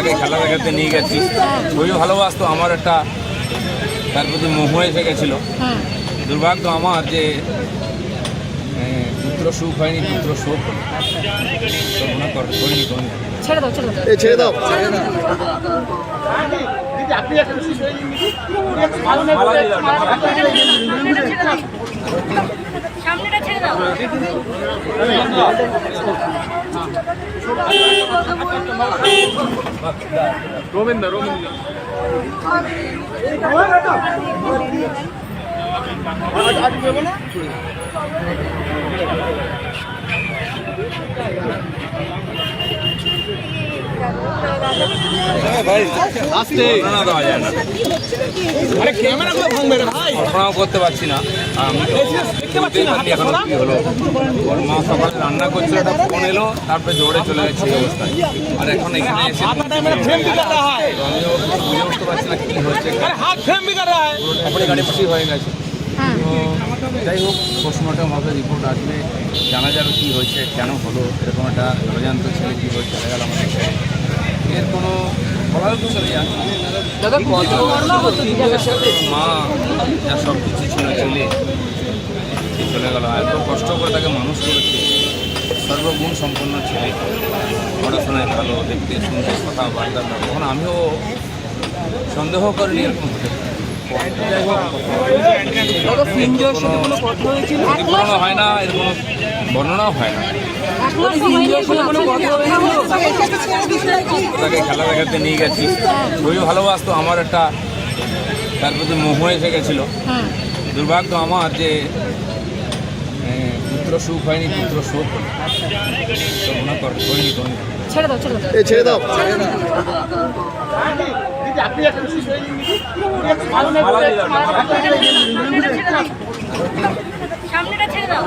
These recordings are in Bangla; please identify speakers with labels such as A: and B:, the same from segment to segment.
A: তাকে খেলা দেখাতে নিয়ে গেছি। খুবই ভালোবাসতো আমার একটা তার প্রতি মোহ এসে গেছিল। দুর্ভাগ্য আমার যে পুত্র সুখ হয়নি পুত্র শোক মনে কর করিনি কোনো
B: ছেড়ে দাও ছেড়ে দাও।
C: এই ছেড়ে দাও।
A: রবীন্দ্র দেওয়া না? কল্পনাও করতে পারছি না। আমি তো বুঝতেই পারিনি এখনও কি হলো? ওর মা সকালে রান্না করছিল একটা ফোন এলো তারপরে দৌড়ে চলে গেছে এই অবস্থায়। আর এখন এখানে এসে তো আমিও বুঝে উঠতে পারছি না কি হচ্ছে। তারপরে গাড়ি খুশি হয়ে গেছে। তো যাই হোক পোস্টমর্টম হবে রিপোর্ট আসবে। জানা যাবে কী হয়েছে কেন হলো এরকম একটা জলজান্ত ছেলে কী হয়ে চলে গেল আমাদের। এর কোনো বলার চলে যাচ্ছে মা যা সব কিছু ছিল সে চলে গেল। এত কষ্ট করে তাকে মানুষ করেছে। সর্বগুণ সম্পন্ন ছেলে। পড়াশোনায় ভালো দেখতে শুনতে কথা বার্তা তখন আমিও সন্দেহ করিনি এরকম হতে। কোনো হয় না এর কোনো বর্ণনাও হয় না। তাকে খেলা দেখাতে নিয়ে গেছি। খুবই ভালোবাসতো আমার একটা তার প্রতি মোহ এসে গেছিল। দুর্ভাগ্য আমার যে পুত্র সুখ হয়নি পুত্র শোক
B: ছেড়ে দাও। ছেড়ে দাও
C: ছেড়ে দাও।
B: সামনেটা ছেড়ে দাও।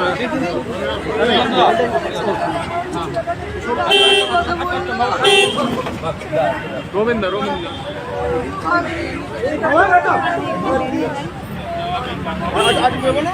A: বর্ণনা দেওয়া যায় না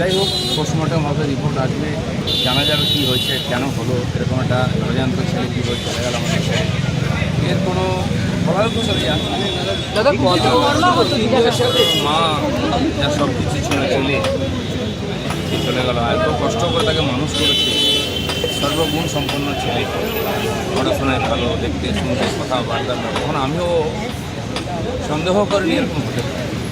A: যাই হোক পোস্টমর্টম হবে রিপোর্ট আসবে জানা যাবে কী হয়েছে কেন হলো এরকম একটা জলজান্ত ছেলে কী হয়েছে চলে গেল আমাদের। এর কোনো বলার চলে মা যা সব কিছু ছিল ছেলে চলে গেল। এত কষ্ট করে তাকে মানুষ করেছে সর্বগুণ সম্পন্ন ছেলে। পড়াশোনায় ভালো দেখতে শুনতে কথা বার্তা তখন আমিও সন্দেহ করিনি এরকম হতে। পারে।